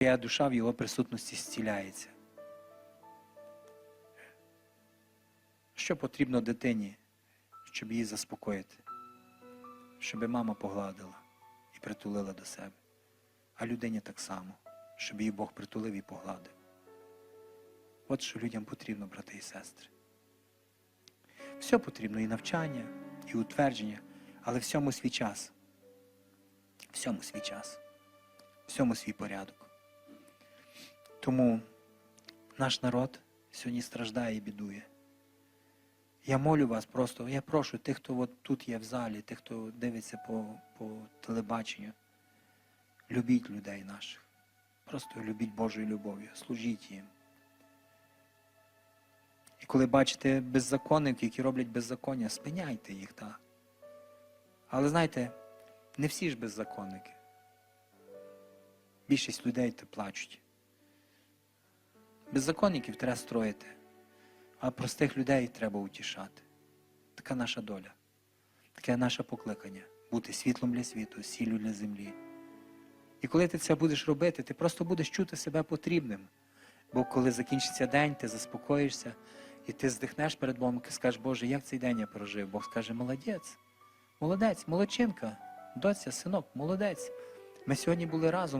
Твоя душа в його присутності зціляється. Що потрібно дитині, щоб її заспокоїти? Щоб мама погладила і притулила до себе. А людині так само, щоб її Бог притулив і погладив. От що людям потрібно, брати і сестри. Все потрібно і навчання, і утвердження, але всьому свій час. Всьому свій час, всьому свій порядок. Тому наш народ сьогодні страждає і бідує. Я молю вас просто, я прошу тих, хто от тут є в залі, тих, хто дивиться по, по телебаченню, любіть людей наших. Просто любіть Божою любов'ю, служіть їм. І коли бачите беззаконників, які роблять беззаконня, спиняйте їх, так. Але знаєте, не всі ж беззаконники. Більшість людей плачуть. Беззаконників треба строїти, а простих людей треба утішати. Така наша доля, таке наше покликання бути світлом для світу, сіллю для землі. І коли ти це будеш робити, ти просто будеш чути себе потрібним. Бо коли закінчиться день, ти заспокоїшся, і ти здихнеш перед Богом і скажеш, Боже, як цей день я прожив? Бог скаже, молодець, молодець, молодчинка, доця, синок, молодець. Ми сьогодні були разом.